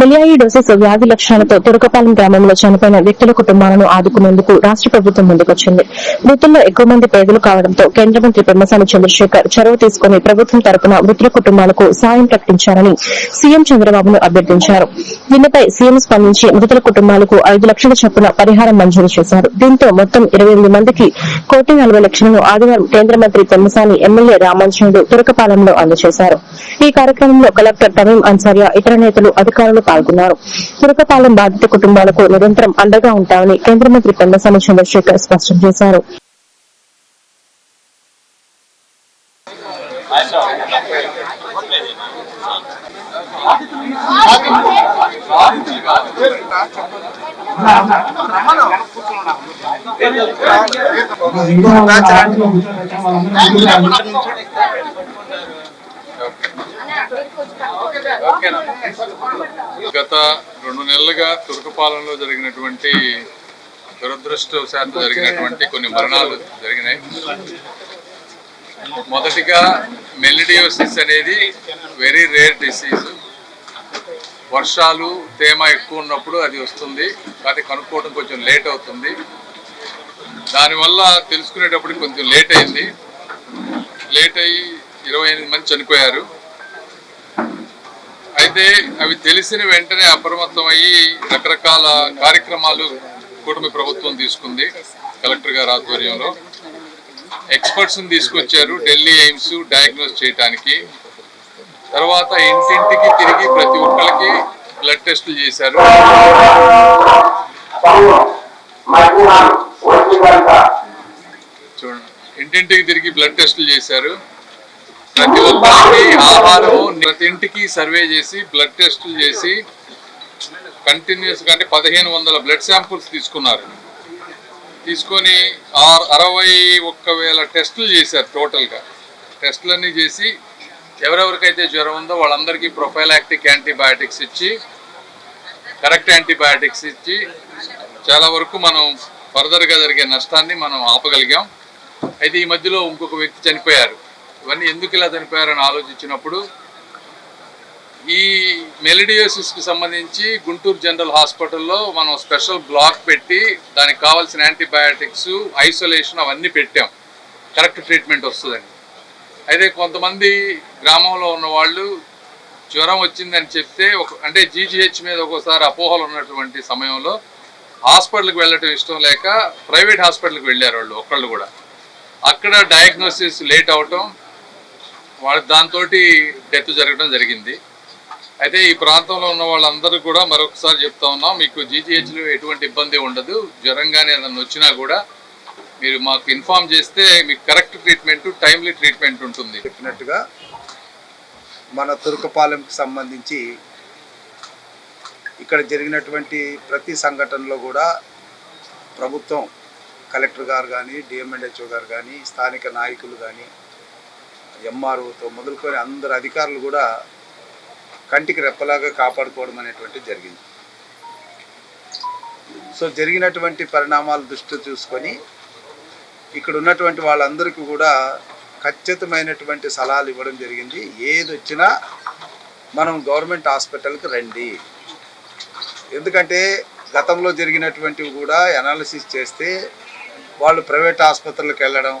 మిలియాయిడోసిస్ వ్యాధి లక్షణాలతో తురకపాలెం గ్రామంలో చనిపోయిన వ్యక్తుల కుటుంబాలను ఆదుకునేందుకు రాష్ట ప్రభుత్వం ముందుకొచ్చింది. మృతుల్లో ఎక్కువ మంది పేదలు కావడంతో కేంద్ర మంత్రి పెమ్మసాని చంద్రశేఖర్ చొరవ తీసుకుని ప్రభుత్వం తరపున మృతుల కుటుంబాలకు సాయం ప్రకటించాలని సీఎం చంద్రబాబును అభ్యర్థించారు. దీనిపై సీఎం స్పందించి మృతుల కుటుంబాలకు ఐదు లక్షల చొప్పున పరిహారం మంజూరు చేశారు. దీంతో మొత్తం ఇరవై ఎనిమిది మందికి కోటి నలభై లక్షలను ఆదివారం కేంద్ర మంత్రి పెమ్మసాని ఎమ్మెల్యే రామాంజనేయుడు తురకపాలెంలో అందజేశారు. ఈ కార్యక్రమంలో కలెక్టర్ తమీం అన్సారియా ఇతర నేతలు అధికారులు పాల్గొన్నారు. తురకపాలెం బాధిత కుటుంబాలకు నిరంతరం అండగా ఉంటామని కేంద్ర మంత్రి పెమ్మసాని చంద్రశేఖర్ స్పష్టం చేశారు. గత రెండు నెలలుగా తుర్కపాలెంలో జరిగినటువంటి దురదృష్టవశాత్తు జరిగినటువంటి కొన్ని మరణాలు జరిగినాయి. మొదటిగా మెలిడియోసిస్ అనేది వెరీ రేర్ డిసీజ్. వర్షాలు తేమ ఎక్కువ ఉన్నప్పుడు అది వస్తుంది. కాబట్టి కనుక్కోవడం కొంచెం లేట్ అవుతుంది. దానివల్ల తెలుసుకునేటప్పుడు కొంచెం లేట్ అయింది. లేట్ అయ్యి ఇరవై ఎనిమిది మంది చనిపోయారు. అయితే అవి తెలిసిన వెంటనే అప్రమత్తం అయ్యి రకరకాల కార్యక్రమాలు కూటమి ప్రభుత్వం తీసుకుంది కలెక్టర్ గారి ఆధ్వర్యంలో. ఎక్స్పర్ట్స్ని తీసుకొచ్చారు ఢిల్లీ ఎయిమ్స్ డయాగ్నోస్ చేయడానికి తర్వాత ఇంటింటికి తిరిగి ప్రతి ఒక్కరికి బ్లడ్ టెస్టులు చేశారు. చూడండి ఇంటింటికి తిరిగి బ్లడ్ టెస్టులు చేశారు. ప్రతి ఒక్కరికి ఆహారం ప్రతి ఇంటికి సర్వే చేసి బ్లడ్ టెస్టులు చేసి కంటిన్యూస్గా అంటే పదిహేను వందల బ్లడ్ శాంపుల్స్ తీసుకున్నారు. తీసుకొని ఆరు అరవై ఒక్క వేల టెస్టులు చేశారు టోటల్గా. టెస్టులన్నీ చేసి ఎవరెవరికైతే జ్వరం ఉందో వాళ్ళందరికీ ప్రొఫైలాక్టిక్ యాంటీబయాటిక్స్ ఇచ్చి కరెక్ట్ యాంటీబయాటిక్స్ ఇచ్చి చాలా వరకు మనం ఫర్దర్గా జరిగే నష్టాన్ని మనం ఆపగలిగాం. అయితే ఈ మధ్యలో ఇంకొక వ్యక్తి చనిపోయారు. ఇవన్నీ ఎందుకు ఇలా చనిపోయారని ఆలోచించినప్పుడు ఈ మెలిడియోసిస్కి సంబంధించి గుంటూరు జనరల్ హాస్పిటల్లో మనం స్పెషల్ బ్లాక్ పెట్టి దానికి కావాల్సిన యాంటీబయాటిక్స్ ఐసోలేషన్ అవన్నీ పెట్టాం. కరెక్ట్ ట్రీట్మెంట్ వస్తుందండి అయితే కొంతమంది గ్రామంలో ఉన్న వాళ్ళు జ్వరం వచ్చిందని చెప్తే ఒక అంటే జీజీహెచ్ మీద ఒక్కోసారి అపోహలు ఉన్నటువంటి సమయంలో హాస్పిటల్కి వెళ్ళటం ఇష్టం లేక ప్రైవేట్ హాస్పిటల్కి వెళ్ళారు వాళ్ళు ఒక్కళ్ళు కూడా. అక్కడ డయాగ్నోసిస్ లేట్ అవటం వాళ్ళ దాంతో డెత్ జరగడం జరిగింది. అయితే ఈ ప్రాంతంలో ఉన్న వాళ్ళందరూ కూడా మరొకసారి చెప్తా ఉన్నాం మీకు జీజీహెచ్లో ఎటువంటి ఇబ్బంది ఉండదు. జ్వరం కానీ ఏదైనా వచ్చినా కూడా మీరు మాకు ఇన్ఫామ్ చేస్తే మీకు కరెక్ట్ ట్రీట్మెంట్ టైమ్లీ ట్రీట్మెంట్ ఉంటుంది. చెప్పినట్టుగా మన తురుకపాలెంకి సంబంధించి ఇక్కడ జరిగినటువంటి ప్రతి సంఘటనలో కూడా ప్రభుత్వం కలెక్టర్ గారు కానీ డిఎంఎన్హెచ్ఓ గారు కానీ స్థానిక నాయకులు కానీ ఎంఆర్ఓతో మొదలుకొని అందరు అధికారులు కూడా కంటికి రెప్పలాగా కాపాడుకోవడం అనేటువంటిది జరిగింది. సో జరిగినటువంటి పరిణామాలు దృష్టి చూసుకొని ఇక్కడ ఉన్నటువంటి వాళ్ళందరికీ కూడా ఖచ్చితమైనటువంటి సలహాలు ఇవ్వడం జరిగింది. ఏది వచ్చినా మనం గవర్నమెంట్ హాస్పిటల్కి రండి. ఎందుకంటే గతంలో జరిగినటువంటివి కూడా అనాలిసిస్ చేస్తే వాళ్ళు ప్రైవేట్ ఆసుపత్రులకు వెళ్ళడం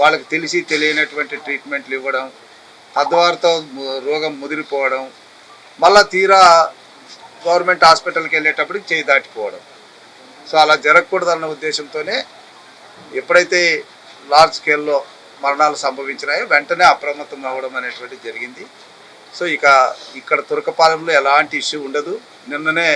వాళ్ళకి తెలిసి తెలియనటువంటి ట్రీట్మెంట్లు ఇవ్వడం తద్వారాతో రోగం ముదిరిపోవడం మళ్ళా తీరా గవర్నమెంట్ హాస్పిటల్కి వెళ్ళేటప్పటికి చేయి దాటిపోవడం. సో అలా జరగకూడదన్న ఉద్దేశంతోనే ఎప్పుడైతే లార్జ్ స్కేల్లో మరణాలు సంభవించినాయో వెంటనే అప్రమత్తం అవ్వడం అనేటువంటిది జరిగింది. సో ఇక ఇక్కడ తురకపాలెంలో ఎలాంటి ఇష్యూ ఉండదు. నిన్ననే